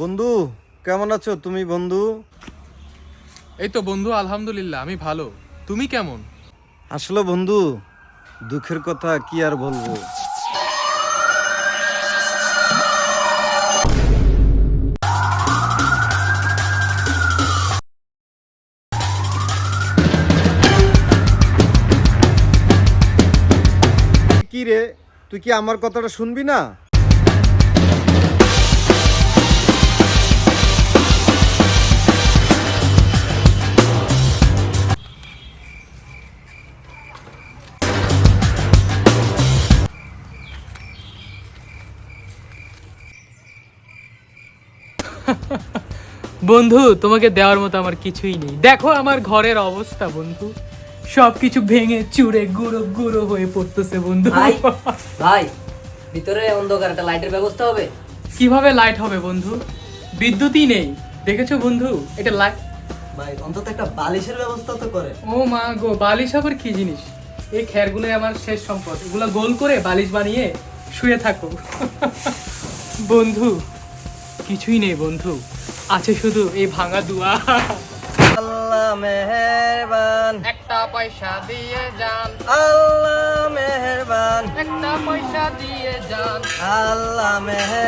বন্ধু কেমন আছো তুমি বন্ধু? এই তো বন্ধু আলহামদুলিল্লাহ আমি ভালো। তুমি কেমন? আসলে বন্ধু দুঃখের কথা কি আর বলব? কি রে তুই কি আমার কথাটা শুনবি না? বন্ধু তোমাকে দেওয়ার মতো আমার কিছুই নেই। দেখো আমার ঘরের অবস্থা বন্ধু। সবকিছু ভেঙে চুরে গুঁড়ো গুঁড়ো হয়ে পড়তেছে বন্ধু। ভাই ভাই ভিতরে অন্ধকার একটা লাইটের ব্যবস্থা হবে? কীভাবে লাইট হবে বন্ধু? বিদ্যুৎই নেই। দেখেছ বন্ধু? এটা লাইট ভাই অন্তত একটা বালিশের ব্যবস্থা তো করে। ও মা গো বালিশ আবার কি জিনিস? এই খেরগুলো আমার শেষ সম্পদ। এগুলো গোল করে বালিশ বানিয়ে শুয়ে থাকো। বন্ধু কিছুই নেই বন্ধু। আছে শুধু এই ভাঙা দুয়া। আল্লাহ মেহেরবান। একটা পয়সা দিয়ে যান। আল্লাহ মেহেরবান। একটা পয়সা দিয়ে যান। আল্লাহ মেহের